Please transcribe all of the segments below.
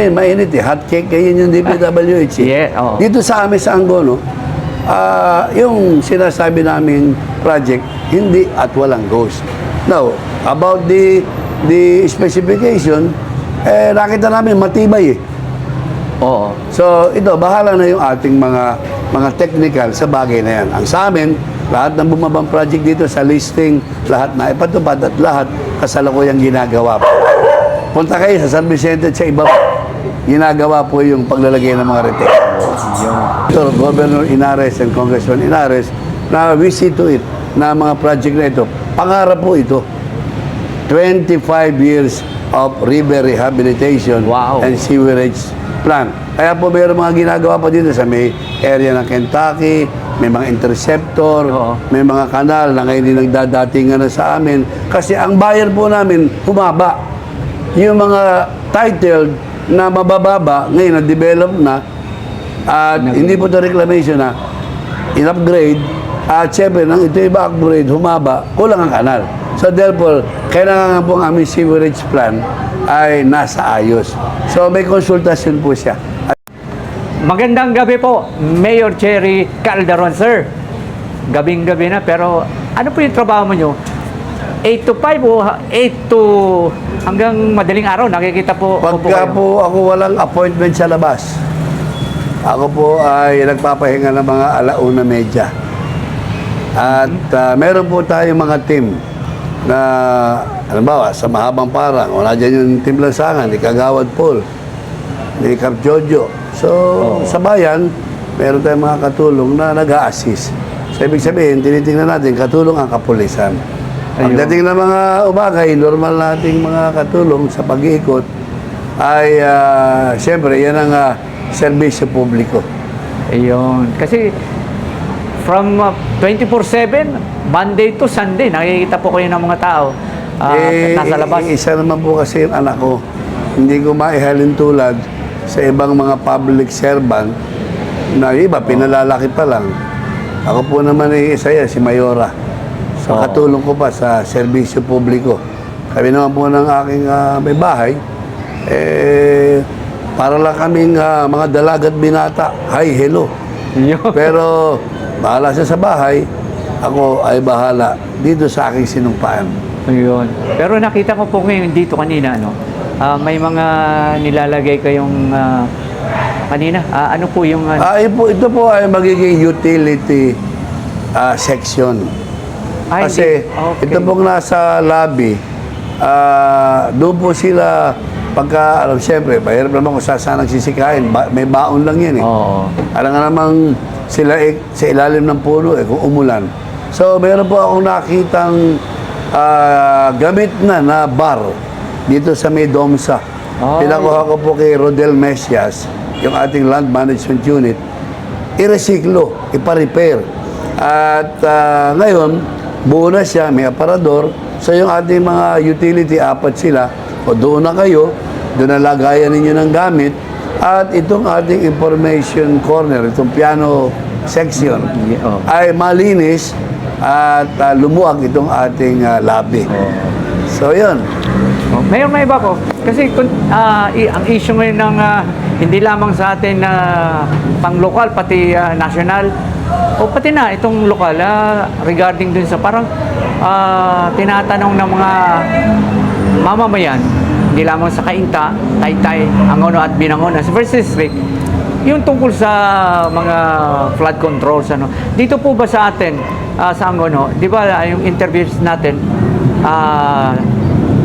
Eh, mainit eh. Hot cake kayo yung DPWH eh. Yeah, oo. Dito sa amin sa Angono, ah, yung sinasabi naming project, hindi at walang ghost. Now, about the the specification, eh, nakita namin matibay eh. Oo. So, ito, bahala na yung ating mga mga technical sa bagay na yan. Ang sa amin, lahat ng bumabang project dito sa listing, lahat na ipatupad at lahat kasalukuyang ginagawa. Punta kayo sa San Vicente at sa iba ginagawa po yung paglalagay ng mga retail. Ito, Governor Inares and Congressman Inares, na we see to it na mga project na ito, pangarap po ito. 25 years of river rehabilitation Wow. and sewerage plan. Kaya po mayroon mga ginagawa pa dito sa may area ng Kentucky, may mga interceptor, Oo. may mga kanal na ngayon din nagdadatingan na sa amin. Kasi ang bayan po namin humaba. Yung mga titled na mabababa, ngayon na-develop na, at hindi po ito reclamation na, in-upgrade, at syempre, nang ito iba upgrade, humaba, kulang ang kanal. So therefore, kailangan po ang aming sewerage plan ay nasa ayos. So may konsultasyon po siya. Magandang gabi po, Mayor Cherry Calderon, sir. Gabing-gabi na, pero ano po yung trabaho mo nyo? 8 to 5 o 8 to hanggang madaling araw, nakikita po po Pagka kayo. po ako walang appointment sa labas, ako po ay nagpapahinga ng mga alauna medya. At ah, meron po tayong mga team na, halimbawa, sa mahabang parang, wala dyan yung team lansangan, ni Kagawad Paul, ni Cap Jojo. So, sa bayan, meron tayong mga katulong na nag-a-assist. So, ibig sabihin, tinitingnan natin, katulong ang kapulisan. Ayun. Pagdating ng mga umagay, normal nating mga katulong sa pag-iikot, ay, ah, siyempre, yan ang ah, serbisyo publiko. Ayun. Kasi from uh, 24-7, Monday to Sunday, nakikita po kayo ng mga tao ah, eh, nasa labas. i- isa naman po kasi yung anak ko. Hindi ko maihalin tulad sa ibang mga public servant na iba, pinalalaki pa lang. Ako po naman ay isa yan, si Mayora. So, Oo. katulong ko pa sa serbisyo publiko. Kami naman po ng aking ah, may bahay, eh, para lang kaming ah, mga dalagat binata. Hi, hello. Pero bahala siya sa bahay, ako ay bahala dito sa aking sinumpaan. Ayun. Pero nakita ko po ngayon dito kanina, ano, ah, may mga nilalagay kayong ah, kanina. ah, ano po yung ano? Ah, ito po, ay magiging utility ah, section. Ay, Kasi. Okay. ito pong nasa lobby, ah, doon po sila pagka, alam, siyempre, mahirap naman kung saan nagsisikain. Ba, may baon lang yan eh. Oo. Alam nga namang sila eh, sa ilalim ng puno eh, kung umulan. So, meron po akong nakitang ah, gamit na na bar dito sa may Domsa. Ay. Pinakuha ko po kay Rodel Mesias, yung ating land management unit, i-resiklo, ipa-repair. At ah, ngayon, buo na siya, may aparador. So yung ating mga utility, apat sila, o doon na kayo, doon na lagayan ninyo ng gamit. At itong ating information corner, itong piano section, oh. ay malinis at ah, lumuwag itong ating ah, lobby. So yun. Oh, Mayor, may iba ko. Kasi i- ang issue ngayon ng ah, hindi lamang sa atin na pang-lokal, pati ah, national, o pati na itong lokal, ah, regarding dun sa parang ah, tinatanong ng mga mamamayan, hindi lamang sa Kainta, Taytay, Angono at Binangonan, sa First District, yung tungkol sa mga flood controls ano. Dito po ba sa atin ah, sa Angono di ba ah, yung interviews natin ah,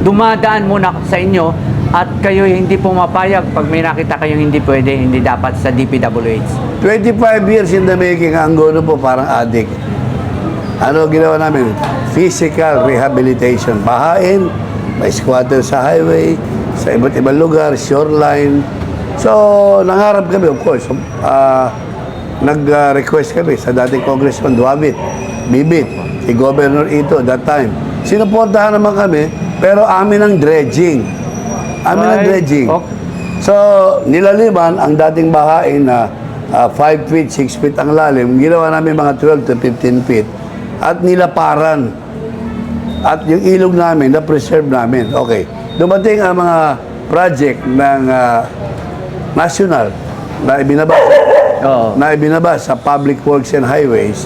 dumadaan muna sa inyo at kayo hindi pumapayag pag may nakita kayong hindi pwede hindi dapat sa DPWH 25 years in the making, ang gono po parang addict. Ano ginawa namin? Physical rehabilitation. Bahain, may squatter sa highway, sa iba't ibang lugar, shoreline. So, nangarap kami, of course. ah, nag-request kami sa dating Congressman Duavit, Bibit, si Governor Ito that time. Sinuportahan naman kami, pero amin ang dredging. Amin ang dredging. Okay. So, nilaliman ang dating bahain na 5 feet, 6 feet ang lalim. Ginawa namin mga 12 to 15 feet. At nilaparan. At yung ilog namin, na-preserve namin. Okay. Dumating ang mga project ng ah, national na ibinaba Oo. na ibinaba sa Public Works and Highways.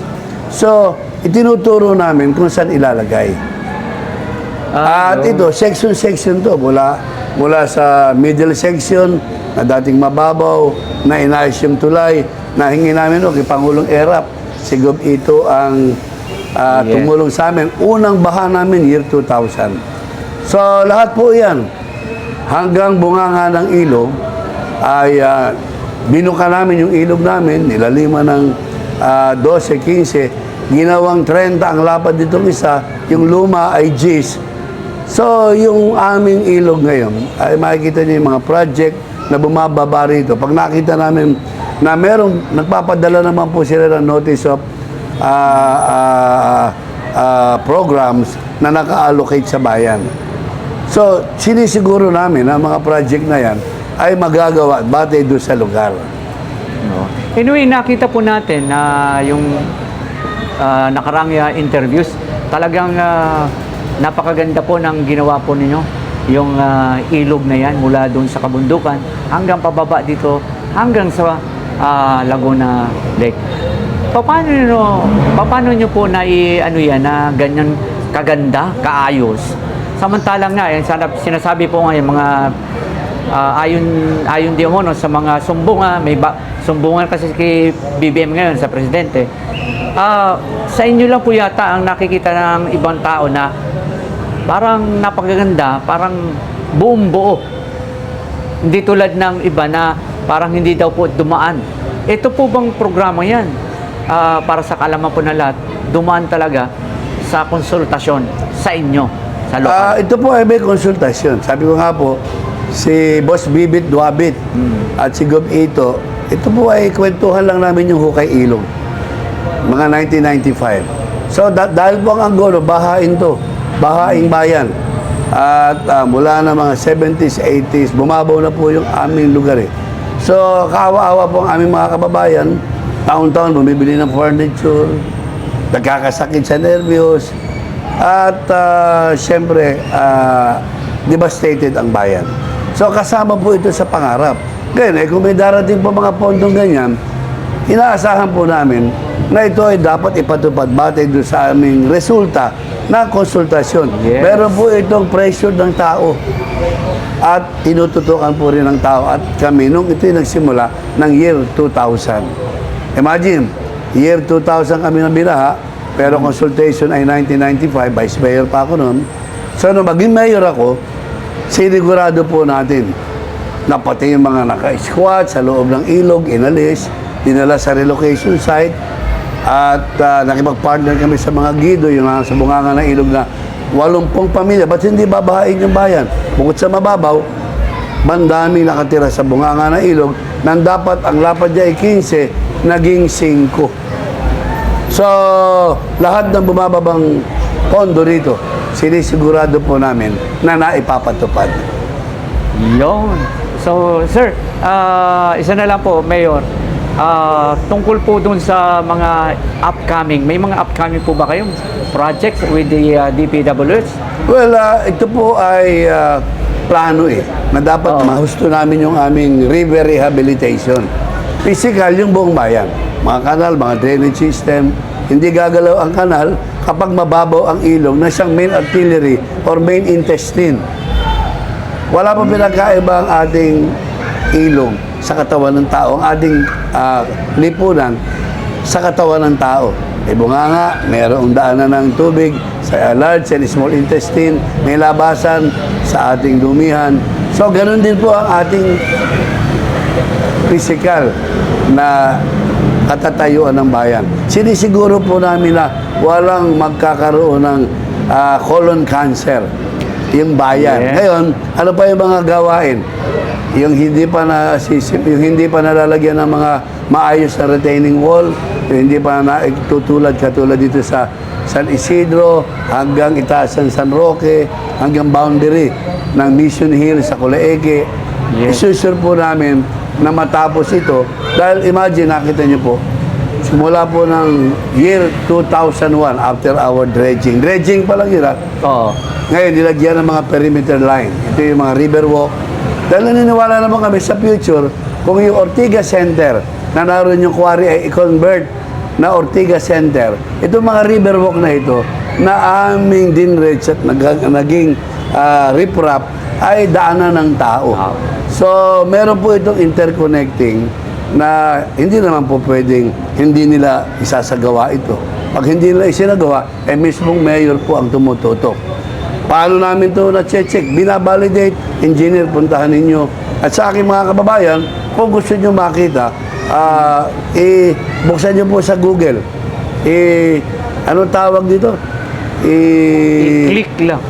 So, itinuturo namin kung saan ilalagay. Ah, At yun. ito, section-section to. Mula, mula sa middle section na dating mababaw, na inayos yung tulay, na hingi namin o kay Pangulong Erap. Sigub ito ang ah, Yes. tumulong sa amin. Unang baha namin, year 2000. So, lahat po yan. Hanggang bunganga ng ilog, ay ah, binuka namin yung ilog namin, nilalima ng ah, 12, 15, ginawang 30 ang lapad ditong isa, yung luma ay G's. So, yung aming ilog ngayon, ay makikita niyo yung mga project na bumababa rito. Pag nakita namin na merong, nagpapadala naman po sila ng notice of ah, ah, ah, programs na naka-allocate sa bayan. So, sinisiguro namin na mga project na yan ay magagawa at batay doon sa lugar. No. Anyway, nakita po natin na yung ah, nakarang ah, interviews, talagang ah, napakaganda po ng ginawa po ninyo. Yung ah, ilog na yan mula doon sa kabundukan hanggang pababa dito hanggang sa ah, Laguna Lake. Paano nyo, paano nyo po na ano yan na ganyan kaganda, kaayos? Samantalang nga, yan, sana, sinasabi po ngayon mga Ah, ayon ayon di mo no, sa mga sumbungan, may ba, sumbungan kasi kay BBM ngayon sa presidente. Ah, sa inyo lang po yata ang nakikita ng ibang tao na parang napakaganda, parang buong buo. Hindi tulad ng iba na parang hindi daw po dumaan. Ito po bang programa yan? Ah, para sa kalaman po na lahat, dumaan talaga sa konsultasyon sa inyo, sa lokal. Ah, ito po ay may konsultasyon. Sabi ko nga po, si Boss Bibit Duabit at si Gob Ito, ito po ay kwentuhan lang namin yung hukay ilog. Mga 1995. So, da- dahil po ang Angono, bahain to. Bahaing bayan. At ah, mula na mga 70s, 80s, bumabaw na po yung aming lugar eh. So, kaawa-awa po ang aming mga kababayan. Taon-taon, bumibili ng furniture, nagkakasakit sa nervyos, at ah, siyempre, ah, devastated ang bayan. So kasama po ito sa pangarap. Ngayon, eh, kung may darating po mga pondong ganyan, inaasahan po namin na ito ay dapat ipatupad batay doon sa aming resulta ng konsultasyon. Yes. Meron po itong pressure ng tao at tinututukan po rin ng tao at kami nung ito nagsimula ng year 2000. Imagine, year 2000 kami na binaha, pero consultation ay 1995, vice mayor pa ako noon. So nung maging mayor ako, sinigurado po natin na pati yung mga naka-squat sa loob ng ilog, inalis, dinala sa relocation site, at ah, nakipag-partner kami sa mga gido, yung nasa bunganga ng ilog na walumpong pamilya. Ba't hindi babahain yung bayan? Bukod sa mababaw, bandami nakatira sa bunganga ng ilog nang dapat ang lapad niya ay 15, naging 5. So, lahat ng bumababang pondo rito, sinisigurado po namin na naipapatupad. Yun. So, sir, ah, isa na lang po, Mayor. Ah, tungkol po dun sa mga upcoming, may mga upcoming po ba kayong projects with the ah, DPWH? Well, ah, ito po ay ah, plano eh, na dapat Oo. mahusto namin yung aming river rehabilitation. Physical, yung buong bayan. Mga kanal, mga drainage system. Hindi gagalaw ang kanal kapag mababaw ang ilog na siyang main artillery or main intestine. Wala pa pinagkaiba ang ating ilog sa katawan ng tao, ang ating ah, lipunan sa katawan ng tao. May bunganga, mayroong daanan ng tubig sa large and small intestine, may labasan sa ating dumihan. So, ganun din po ang ating physical na katatayuan ng bayan. Sinisiguro po namin na walang magkakaroon ng ah, colon cancer yung bayan. Yes. Ngayon, ano pa yung mga gawain? Yung hindi pa na sisip, yung hindi pa nalalagyan ng mga maayos na retaining wall, yung hindi pa na tutulad katulad dito sa San Isidro hanggang itaas ng San Roque hanggang boundary ng Mission Hill sa Coleque. Yes. Isusure po namin na matapos ito dahil imagine nakita niyo po simula po ng year 2001 after our dredging. Dredging pa lang yun ah. Oo. Ngayon, nilagyan ng mga perimeter line. Ito yung mga river walk. Dahil naniniwala naman kami sa future, kung yung Ortiga Center na naroon yung quarry ay i-convert na Ortiga Center, itong mga riverwalk na ito na aming dinrich at nag- naging ah, riprap ay daanan ng tao. Wow. So, meron po itong interconnecting na hindi naman po pwedeng hindi nila isasagawa ito. Pag hindi nila isinagawa, eh mismong mayor po ang tumututok. Paano namin ito na-check? Binabalidate, engineer, puntahan ninyo. At sa aking mga kababayan, kung gusto nyo makita, ah, eh, buksan nyo po sa Google. Eh, anong tawag dito? Eh, I-click lang.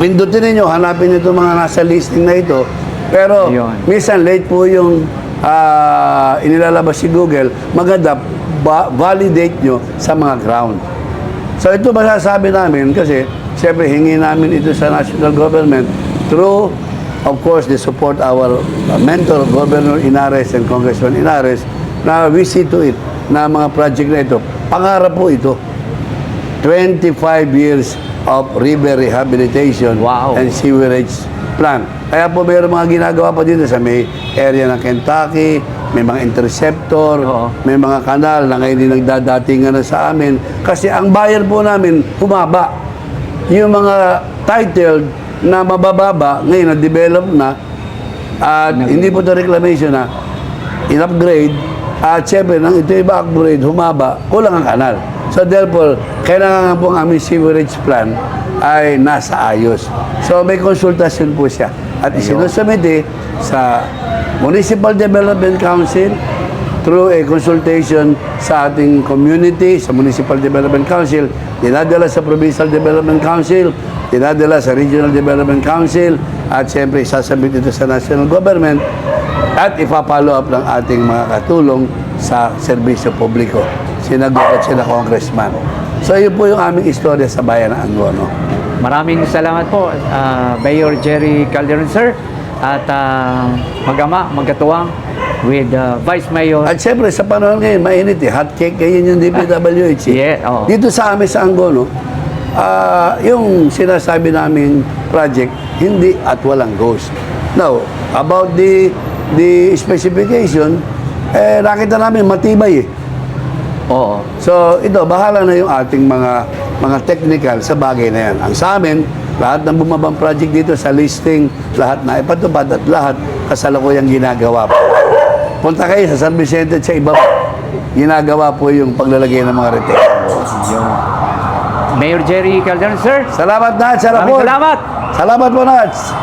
Pindutin ninyo, hanapin nyo itong mga nasa listing na ito. Pero Yun. minsan late po yung ah, inilalabas si Google, maganda ba- validate nyo sa mga ground. So ito masasabi namin kasi siyempre hingi namin ito sa national government through of course the support our uh, mentor Governor Inares and Congressman Inares na we see to it na mga project na ito. Pangarap po ito. 25 years of river rehabilitation Wow. and sewerage plan. Kaya po mayroon mga ginagawa pa dito sa may area ng Kentucky, may mga interceptor, Oo. may mga kanal na ngayon din nagdadatingan na sa amin. Kasi ang buyer po namin, humaba. Yung mga titled na mabababa, ngayon na-develop na, at hindi po ito reclamation na, in-upgrade, at syempre, nang ito iba upgrade, humaba, kulang ang kanal. So therefore, kailangan nga po ang aming sewerage plan ay nasa ayos. So may konsultasyon po siya. At isinusumite sa Municipal Development Council through a consultation sa ating community, sa Municipal Development Council, dinadala sa Provincial Development Council, dinadala sa Regional Development Council, at siyempre sasabit ito sa national government at ipapalo up ng ating mga katulong sa serbisyo publiko. Sinagot sila congressman. So yun po yung aming istorya sa bayan ng Angono. Maraming salamat po, ah, Mayor Jerry Calderon, sir. At ah, magama, magkatuwang with ah, Vice Mayor. At siyempre sa panahon ngayon, mainit eh. Hot cake ngayon yung DPWH. eh. Yeah, oo. Dito sa amin sa Angono, ah, yung sinasabi naming project, hindi at walang ghost. Now, about the the specification, eh, nakita namin matibay eh. Oo. So, ito, bahala na yung ating mga mga technical sa bagay na yan. Ang sa amin, lahat ng bumabang project dito sa listing, lahat na ipatupad at lahat kasalukuyang ginagawa po. Punta kayo sa San Vicente at sa iba. Ginagawa po yung paglalagay ng mga retail. Mayor Jerry Calderon, sir. Salamat, Nats. Salamat. Salamat. Salamat po, Nats.